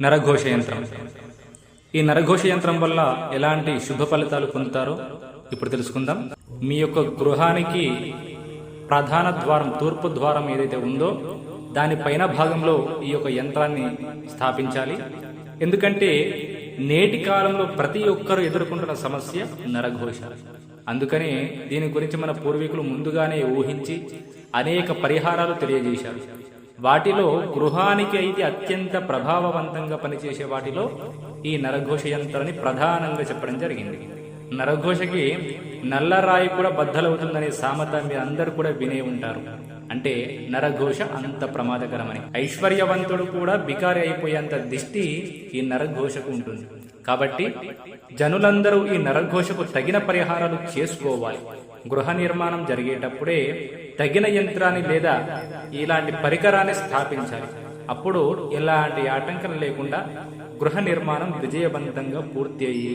నరఘోష యంత్రం ఈ నరఘోష యంత్రం వల్ల ఎలాంటి శుభ ఫలితాలు పొందుతారో ఇప్పుడు తెలుసుకుందాం. మీ యొక్క గృహానికి ప్రధాన ద్వారం తూర్పు ద్వారం ఏదైతే ఉందో దాని పైన భాగంలో ఈ యొక్క యంత్రాన్ని స్థాపించాలి. ఎందుకంటే నేటి కాలంలో ప్రతి ఒక్కరు ఎదుర్కొంటున్న సమస్య నరఘోష. అందుకనే దీని గురించి మన పూర్వీకులు ముందుగానే ఊహించి అనేక పరిహారాలు తెలియజేశారు. వాటిలో గృహానికి అయితే అత్యంత ప్రభావవంతంగా పనిచేసే వాటిలో ఈ నరఘోష యంత్రాన్ని ప్రధానంగా చెప్పడం జరిగింది. నరఘోషకి నల్లరాయి కూడా బద్దలవుతుందనే సామెత మీరు అందరు కూడా వినే ఉంటారు. అంటే నరఘోష అంత ప్రమాదకరమని. ఐశ్వర్యవంతుడు కూడా బికారి అయిపోయేంత దిష్టి ఈ నరఘోషకు ఉంటుంది. కాబట్టి జనులందరూ ఈ నరఘోషకు తగిన పరిహారాలు చేసుకోవాలి. గృహ నిర్మాణం జరిగేటప్పుడే తగిన యంత్రాన్ని లేదా ఇలాంటి పరికరాన్ని స్థాపించాలి. అప్పుడు ఎలాంటి ఆటంకం లేకుండా గృహ నిర్మాణం విజయవంతంగా పూర్తి అయ్యి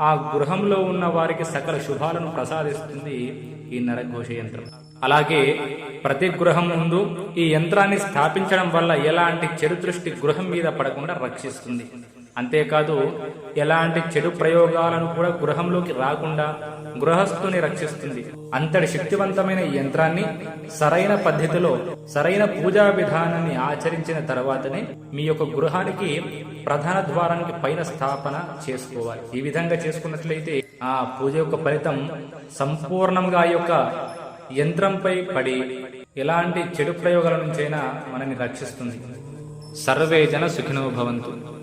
ఆ గృహంలో ఉన్న వారికి సకల శుభాలను ప్రసాదిస్తుంది ఈ నరఘోష యంత్రం. అలాగే ప్రతి గృహం ముందు ఈ యంత్రాన్ని స్థాపించడం వల్ల ఎలాంటి చెడు దృష్టి గృహం మీద పడకుండా రక్షిస్తుంది. అంతేకాదు ఎలాంటి చెడు ప్రయోగాలను కూడా గృహంలోకి రాకుండా గృహస్థుని రక్షిస్తుంది. అంతటి శక్తివంతమైన ఈ యంత్రాన్ని సరైన పద్ధతిలో సరైన పూజా విధానాన్ని ఆచరించిన తర్వాతనే మీ యొక్క గృహానికి ప్రధాన ద్వారానికి పైన స్థాపన చేసుకోవాలి. ఈ విధంగా చేసుకున్నట్లయితే ఆ పూజ యొక్క ఫలితం సంపూర్ణంగా ఆ యొక్క యంత్రంపై పడి ఎలాంటి చెడు ప్రయోగాల నుంచైనా మనని రక్షిస్తుంది. సర్వే జన సుఖినో భవంతు.